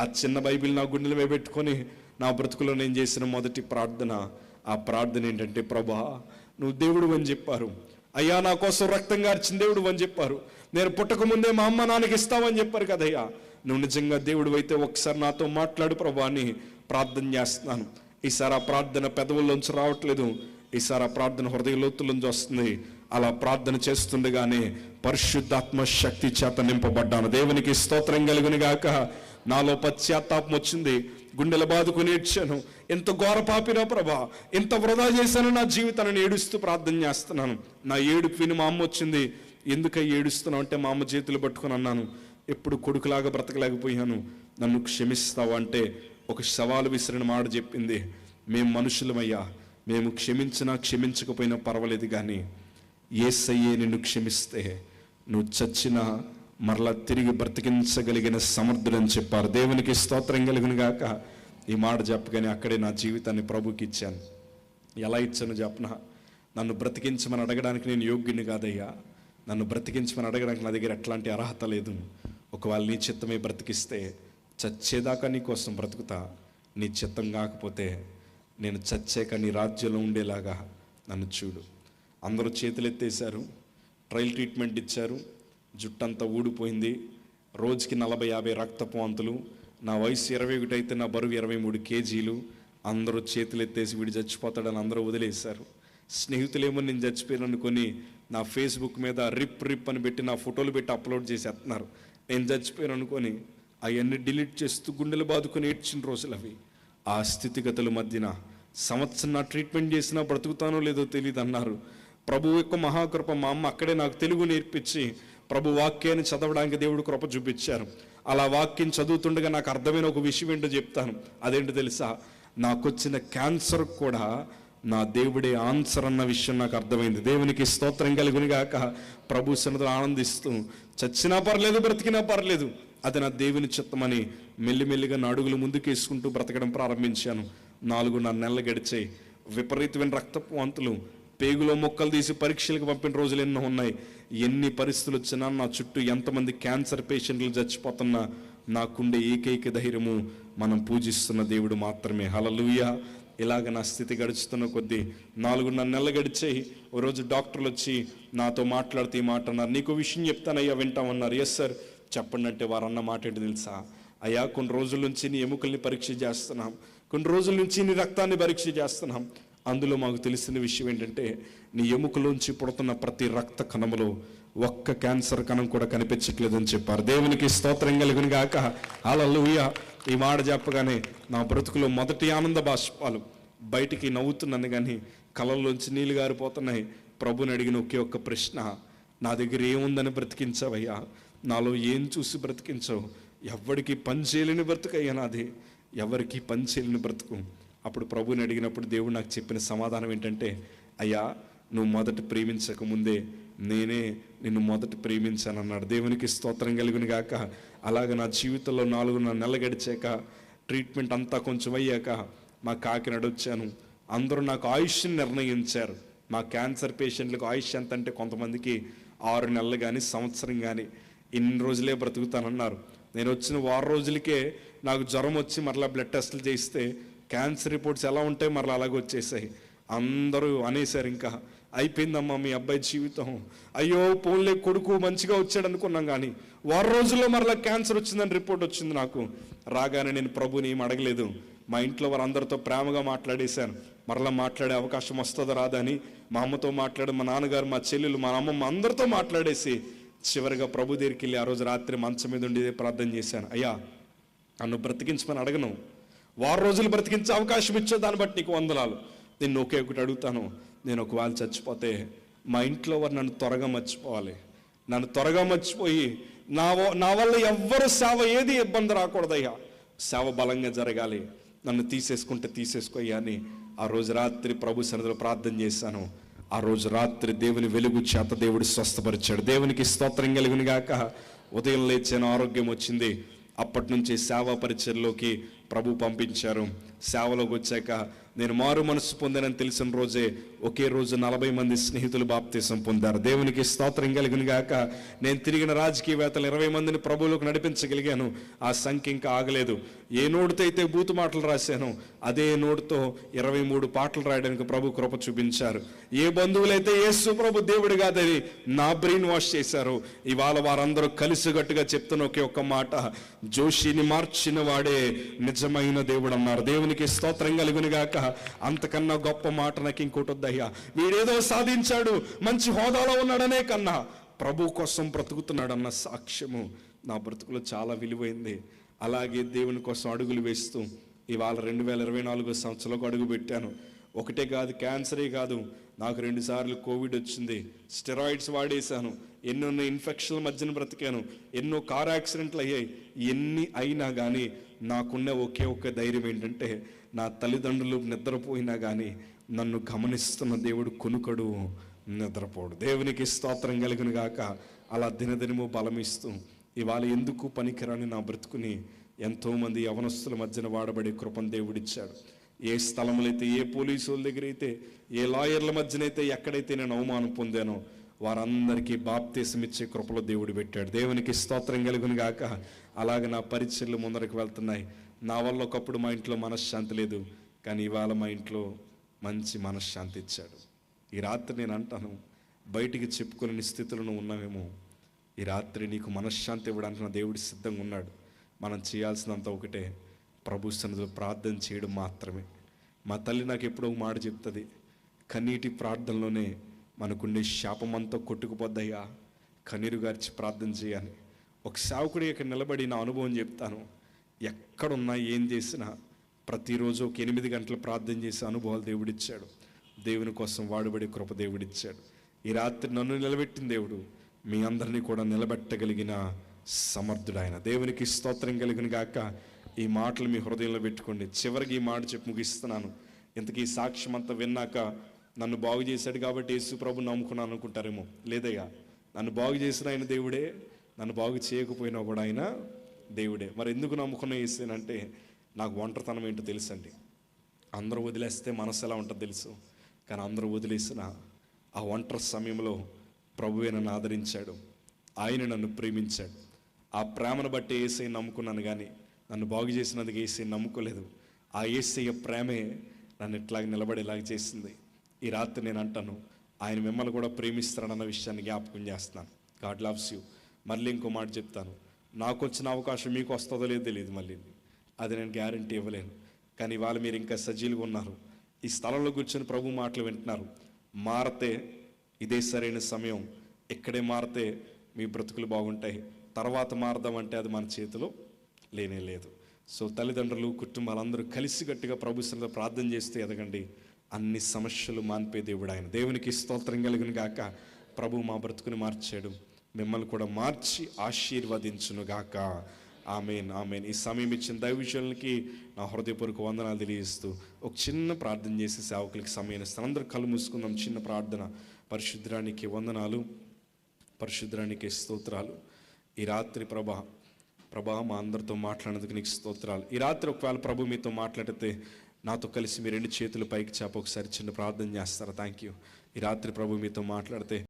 ఆ చిన్న బైబిల్ నా గుండెలమే మీద పెట్టుకొని నా బ్రతుకులో నేను చేసిన మొదటి ప్రార్థన. ఆ ప్రార్థన ఏంటంటే ప్రభా నువ్వు దేవుడు అని చెప్పారు. అయ్యా నా కోసం రక్తం గార్చిన దేవుడు అని చెప్పారు. నేను పుట్టక ముందే మా అమ్మ నాన్నకి ఇస్తావని చెప్పారు కదయ్యా. నువ్వు నిజంగా దేవుడు అయితే ఒకసారి నాతో మాట్లాడు ప్రభా అని ప్రార్థన చేస్తున్నాను. ఈసారి ఆ ప్రార్థన పెదవుల్లోంచి రావట్లేదు. ఈసారి ఆ ప్రార్థన హృదయ లోతులోంచి వస్తుంది. అలా ప్రార్థన చేస్తుండగానే పరిశుద్ధాత్మ శక్తి చేత నింపబడ్డాను. దేవునికి స్తోత్రం కలుగునిగాక గాక. నాలో పశ్చాత్తాపం వచ్చింది. గుండెల బాదుకుని ఏడ్చాను. ఎంత ఘోర పాపినా ప్రభా. ఎంత వృధా చేశాను నా జీవితాన్ని ఏడుస్తూ ప్రార్థన చేస్తున్నాను. నా ఏడుపు విని మా అమ్మ వచ్చింది. ఎందుకై ఏడుస్తున్నావు అంటే మా అమ్మ చేతులు పట్టుకుని అన్నాను. ఎప్పుడు కొడుకులాగా బ్రతకలేకపోయాను. నన్ను క్షమిస్తావా అంటే ఒక సవాలు విసిరిన మాట చెప్పింది. మేము మనుషులమయ్యా. మేము క్షమించినా క్షమించకపోయినా పర్వాలేదు కానీ ఏసయ్యే నిన్ను క్షమిస్తే. నువ్వు చచ్చినా మరలా తిరిగి బ్రతికించగలిగిన సమర్థుడని చెప్పారు. దేవునికి స్తోత్రం కలిగిన గాక. ఈ మాట చెప్పగానే అక్కడే నా జీవితాన్ని ప్రభుకి ఇచ్చాను. ఎలా ఇచ్చాను చెప్పన? నన్ను బ్రతికించమని అడగడానికి నేను యోగ్యుని కాదయ్యా. నన్ను బ్రతికించమని అడగడానికి నా దగ్గర ఎట్లాంటి అర్హత లేదు. ఒకవేళ నీ చిత్తమే బ్రతికిస్తే చచ్చేదాకా నీ కోసం బ్రతుకుతా. నీ చిత్తం కాకపోతే నేను చచ్చాక నీ రాజ్యంలో ఉండేలాగా నన్ను చూడు. అందరూ చేతులు ఎత్తేశారు ట్రయల్ ట్రీట్మెంట్ ఇచ్చారు. జుట్టంతా ఊడిపోయింది. రోజుకి నలభై యాభై రక్తపు నా వయసు ఇరవై ఒకటి అయితే నా బరువు ఇరవై మూడు కేజీలు. అందరూ చేతులు ఎత్తేసి వీడు చచ్చిపోతాడని అందరూ వదిలేశారు. స్నేహితులేమో నేను చచ్చిపోయాను అనుకొని నా ఫేస్బుక్ మీద రిప్ రిప్ అని పెట్టి నా ఫోటోలు పెట్టి అప్లోడ్ చేసేస్తున్నారు. నేను చచ్చిపోయాను అనుకొని అవన్నీ డిలీట్ చేస్తూ గుండెలు బాదుకొని ఏడ్చిన రోజులు అవి. ఆ స్థితిగతుల మధ్యన సంవత్సరం నా ట్రీట్మెంట్ చేసినా బ్రతుకుతానో లేదో తెలియదు అన్నారు ప్రభు యొక్క మహాకృప మా అమ్మ అక్కడే నాకు తెలుగు నేర్పించి ప్రభు వాక్యాన్ని చదవడానికి దేవుడు కృప చూపించారు. అలా వాక్యం చదువుతుండగా నాకు అర్థమైన ఒక విషయం ఏంటో చెప్తాను. అదేంటో తెలుసా? నాకు వచ్చిన క్యాన్సర్ కూడా నా దేవుడే ఆన్సర్ అన్న విషయం నాకు అర్థమైంది. దేవునికి స్తోత్రం కలుగుని గాక. ప్రభు సన్నిధిలో ఆనందిస్తూ చచ్చినా పర్లేదు బ్రతికినా పర్లేదు. అది నా దేవుని చిత్తమని మెల్లిమెల్లిగా నా అడుగులు ముందుకేసుకుంటూ బ్రతకడం ప్రారంభించాను. నాలుగున్నర నెలలు గడిచాయి. విపరీతమైన రక్తపు వంతులు పేగులో మొక్కలు తీసి పరీక్షలకు పంపిన రోజులు ఎన్నో ఉన్నాయి. ఎన్ని పరిస్థితులు వచ్చినా నా చుట్టూ ఎంతమంది క్యాన్సర్ పేషెంట్లు చచ్చిపోతున్నా నాకుండే ఏకైక ధైర్యము మనం పూజిస్తున్న దేవుడు మాత్రమే. హలలుయ ఇలాగ నా స్థితి గడుచుతున్న కొద్దీ నాలుగున్నర నెలలు గడిచే ఓ రోజు డాక్టర్లు వచ్చి నాతో మాట్లాడుతూ ఈ మాట అన్నారు. నీకు విషయం చెప్తానయ్యా వింటామన్నారు. ఎస్ సార్ చెప్పండి అంటే వారు అన్న మాట ఏంటి తెలుసా? అయ్యా కొన్ని రోజుల నుంచి నీ ఎముకల్ని పరీక్ష చేస్తున్నాం. కొన్ని రోజుల నుంచి నీ రక్తాన్ని పరీక్ష చేస్తున్నాం. అందులో మాకు తెలిసిన విషయం ఏంటంటే నీ ఎముకలోంచి పుడుతున్న ప్రతి రక్త కణములో ఒక్క క్యాన్సర్ కణం కూడా కనిపించట్లేదని చెప్పారు. దేవునికి స్తోత్రం కలిగిన గాక. అలలుయ ఈ మాట చెప్పగానే నా బ్రతుకులో మొదటి ఆనంద బాష్పాలు బయటికి నవ్వుతున్నాను కానీ కళ్ళల్లోంచి నీళ్ళు గారిపోతున్నాయి. ప్రభుని అడిగిన ఒకే ఒక్క ప్రశ్న నా దగ్గర ఏముందని బ్రతికించావయ్యా? నాలో ఏం చూసి బ్రతికించావు? ఎవరికి పని చేయలేని బ్రతుకయ్యా నాది. ఎవరికి పని చేయలేని బ్రతుకు? అప్పుడు ప్రభుని అడిగినప్పుడు దేవుడు నాకు చెప్పిన సమాధానం ఏంటంటే అయ్యా నువ్వు మొదట ప్రేమించక ముందే నేనే నిన్ను మొదట ప్రేమించానన్నాడు. దేవునికి స్తోత్రం కలిగిన గాక. అలాగ నా జీవితంలో నాలుగున్నర నెల గడిచాక ట్రీట్మెంట్ అంతా కొంచెం అయ్యాక మా కాకినాడ వచ్చాను అందరూ నాకు ఆయుష్ని నిర్ణయించారు. మా క్యాన్సర్ పేషెంట్లకు ఆయుష్ ఎంత అంటే కొంతమందికి ఆరు నెలలు కానీ సంవత్సరం కానీ ఇన్ని రోజులే బ్రతుకుతానన్నారు. నేను వచ్చిన వారం రోజులకే నాకు జ్వరం వచ్చి మరలా బ్లడ్ టెస్టులు చేయిస్తే క్యాన్సర్ రిపోర్ట్స్ ఎలా ఉంటాయి మరలా అలాగే వచ్చేసాయి. అందరూ అనేసారు ఇంకా అయిపోయిందమ్మా మీ అబ్బాయి జీవితం. అయ్యో పోన్లే కొడుకు మంచిగా వచ్చాడు అనుకున్నాం కానీ వారం రోజుల్లో మరలా క్యాన్సర్ వచ్చిందని రిపోర్ట్ వచ్చింది నాకు. రాగానే నేను ప్రభుని ఏం అడగలేదు. మా ఇంట్లో వారందరితో ప్రేమగా మాట్లాడేశాను. మరలా మాట్లాడే అవకాశం వస్తుందో రాదా అని మా అమ్మతో మాట్లాడి మా నాన్నగారు మా చెల్లెలు మా అమ్మమ్మ అందరితో మాట్లాడేసి చివరిగా ప్రభు దగ్గరికి వెళ్ళి ఆ రోజు రాత్రి మంచం మీద ఉండి ప్రార్థన చేశాను. అయ్యా నన్ను బ్రతికించమని అడగను. వారం రోజులు బ్రతికించే అవకాశం ఇచ్చే దాన్ని బట్టి నీకు వందలాలు నేను ఒకే ఒకటి అడుగుతాను. నేను ఒకవేళ చచ్చిపోతే మా ఇంట్లో వారు నన్ను త్వరగా మర్చిపోవాలి. నన్ను త్వరగా మర్చిపోయి నా నా వల్ల ఎవ్వరు సేవ ఏది ఇబ్బంది రాకూడదయ్యా సేవ బలంగా జరగాలి. నన్ను తీసేసుకుంటే తీసేసుకోయ్యా అని ఆ రోజు రాత్రి ప్రభు సన్నిధిలో ప్రార్థన చేశాను. ఆ రోజు రాత్రి దేవుని వెలుగు చేత దేవుడు స్వస్థపరిచాడు. దేవునికి స్తోత్రం కలిగిన గాక ఉదయం లేచిన ఆరోగ్యం వచ్చింది. అప్పటి నుంచి సేవా పరిచయలోకి ప్రభు పంపించారు. సేవలోకి వచ్చాక నేను మారు మనసు పొందానని తెలిసిన రోజే ఒకే రోజు నలభై మంది స్నేహితులు బాప్తీసం పొందారు. దేవునికి స్తోత్రం కలిగిన గాక నేను తిరిగిన రాజకీయవేత్తలు ఇరవై మందిని ప్రభువులకు నడిపించగలిగాను. ఆ సంఖ్య ఇంకా ఆగలేదు. ఏ నోటుతో అయితే బూతు మాటలు రాశాను అదే నోటుతో ఇరవై మూడు పాటలు రాయడానికి ప్రభు కృప చూపించారు. ఏ బంధువులైతే యేసు ప్రభు దేవుడు కాదని నా బ్రెయిన్ వాష్ చేశారు. ఇవాళ వారందరూ కలిసిగట్టుగా చెప్తున్న ఒకే ఒక్క మాట. జోషిని మార్చిన వాడే నిజమైన దేవుడు అన్నారు. దేవునికి స్తోత్రం కలుగును గాక. అంతకన్నా గొప్ప మాట నాకు ఇంకోటి వద్దయ్యా వీడేదో సాధించాడు మంచి హోదాలో ఉన్నాడనే కన్నా ప్రభు కోసం బ్రతుకుతున్నాడన్న సాక్ష్యము నా బ్రతుకులో చాలా విలువైంది. అలాగే దేవుని కోసం అడుగులు వేస్తూ ఇవాళ రెండు వేల ఇరవై నాలుగో సంవత్సరంలో అడుగు పెట్టాను. ఒకటే కాదు క్యాన్సరే కాదు. నాకు రెండుసార్లు కోవిడ్ వచ్చింది. స్టెరాయిడ్స్ వాడేశాను. ఎన్నెన్నో ఇన్ఫెక్షన్ల మధ్యన బ్రతికాను ఎన్నో కార్ యాక్సిడెంట్లు అయ్యాయి. ఎన్ని అయినా కానీ నాకున్న ఒకే ఒక్క ధైర్యం ఏంటంటే నా తల్లిదండ్రులు నిద్రపోయినా కానీ నన్ను గమనిస్తున్న దేవుడు కొనుకడు నిద్రపోడు. దేవునికి స్తోత్రం కలిగిన గాక అలా దినదినము బలమిస్తూ ఇవాళ ఎందుకు పనికిరాని నా బ్రతుకుని ఎంతోమంది యవనస్తుల మధ్యన వాడబడే కృపను దేవుడిచ్చాడు. ఏ స్థలములైతే ఏ పోలీసు వాళ్ళ దగ్గర అయితే ఏ లాయర్ల మధ్యనైతే ఎక్కడైతే నేను అవమానం పొందానో వారందరికీ బాప్తీసమిచ్చే కృపలో దేవుడు పెట్టాడు. దేవునికి స్తోత్రం కలుగును గాక. అలాగే నా పరిచయలు ముందరకు వెళ్తున్నాయి. నా వల్ల ఒకప్పుడు మా ఇంట్లో మనశ్శాంతి లేదు. కానీ ఇవాళ మా ఇంట్లో మంచి మనశ్శాంతి ఇచ్చాడు. ఈ రాత్రి నేను అంటాను బయటికి చెప్పుకునే స్థితిలో ఉన్నామేమో. ఈ రాత్రి నీకు మనశ్శాంతి ఇవ్వడానికి నా దేవుడు సిద్ధంగా ఉన్నాడు. మనం చేయాల్సినంత ఒకటే ప్రభు సన్నిధిలో ప్రార్థన చేయడం మాత్రమే. మా తల్లి నాకు ఎప్పుడో మాట చెప్తుంది కన్నీటి ప్రార్థనలోనే మనకుండే శాపమంతా కొట్టుకుపోద్దయ్యా. కన్నీరు గార్చి ప్రార్థన చేయాలి. ఒక సేవకుడి ఇక్కడ నిలబడి నా అనుభవం చెప్తాను. ఎక్కడున్నా ఏం చేసినా ప్రతిరోజు ఒక ఎనిమిది గంటలు ప్రార్థన చేసే అనుభవాలు దేవుడిచ్చాడు. దేవుని కోసం వాడుబడి కృప దేవుడిచ్చాడు. ఈ రాత్రి నన్ను నిలబెట్టిన దేవుడు మీ అందరినీ కూడా నిలబెట్టగలిగిన సమర్థుడు ఆయన దేవునికి స్తోత్రం కలిగిన గాక ఈ మాటలు మీ హృదయంలో పెట్టుకోండి. చివరికి ఈ మాట చెప్పి ముగిస్తున్నాను. ఇంతకీ సాక్ష్యం అంతా విన్నాక నన్ను బాగు చేశాడు కాబట్టి యేసు ప్రభు నమ్ముకున్నాను అనుకుంటారేమో? లేదయ్యా. నన్ను బాగు చేసిన ఆయన దేవుడే నన్ను బాగు చేయకపోయినా కూడా ఆయన దేవుడే. మరి ఎందుకు నమ్ముకున్న యేసేనంటే నాకు ఒంటరితనం ఏంటో తెలుసండి. అందరూ వదిలేస్తే మనసు ఎలా ఉంటుందో తెలుసు? కానీ అందరూ వదిలేసిన ఆ ఒంటరి సమయంలో ప్రభువే నన్ను ఆదరించాడు. ఆయన నన్ను ప్రేమించాడు. ఆ ప్రేమను బట్టి ఏసై నమ్ముకున్నాను కానీ నన్ను బాగు చేసినందుకు ఏసై నమ్ముకోలేదు. ఆ ఏసయ్య ప్రేమే నన్ను ఇట్లాగ నిలబడేలాగా చేసింది. ఈ రాత్రి నేను అంటాను ఆయన మిమ్మల్ని కూడా ప్రేమిస్తాడన్న విషయాన్ని జ్ఞాపకం చేస్తున్నాను. గాడ్ లవ్స్ యూ మళ్ళీ ఇంకో మాట చెప్తాను. నాకు వచ్చిన అవకాశం మీకు వస్తుందో లేదో తెలియదు మళ్ళీ. అది నేను గ్యారంటీ ఇవ్వలేను. కానీ ఇవాళ మీరు ఇంకా సజీలుగా ఉన్నారు. ఈ స్థలంలో కూర్చొని ప్రభు మాటలు వింటున్నారు. మారితే ఇదే సరైన సమయం. ఇక్కడే మారితే మీ బ్రతుకులు బాగుంటాయి. తర్వాత మారదామంటే అది మన చేతిలో లేనే లేదు. సో తల్లిదండ్రులు కుటుంబాలందరూ కలిసికట్టుగా ప్రభు సన్నిధిలో ప్రార్థన చేస్తే ఎదగండి. అన్ని సమస్యలు మాన్పే దేవుడు ఆయన. దేవునికి స్తోత్రం కలిగిన గాక. ప్రభు మా బ్రతుకుని మార్చాడు. మిమ్మల్ని కూడా మార్చి ఆశీర్వదించును గాక. Amen amen. ఈ సమయం ఇచ్చిన దైవజనులకి నా హృదయపూర్వక వందనాలు తెలియజేస్తూ ఒక చిన్న ప్రార్థన చేసి సేవకులకి సమయం ఇస్తాను. అందరూ కళ్ళు మూసుకుందాం. చిన్న ప్రార్థన. పరిశుద్రానికి వందనాలు. పరిశుద్రానికి స్తోత్రాలు. ఈ రాత్రి ప్రభా ప్రభా మా అందరితో మాట్లాడినందుకు నీకు స్తోత్రాలు. ఈ రాత్రి ఒకవేళ ప్రభు మీతో మాట్లాడితే నాతో కలిసి మీ రెండు చేతులు పైకి చేప ఒకసారి చిన్న ప్రార్థన చేస్తారా? థ్యాంక్ యూ ఈ రాత్రి ప్రభు మీతో మాట్లాడితే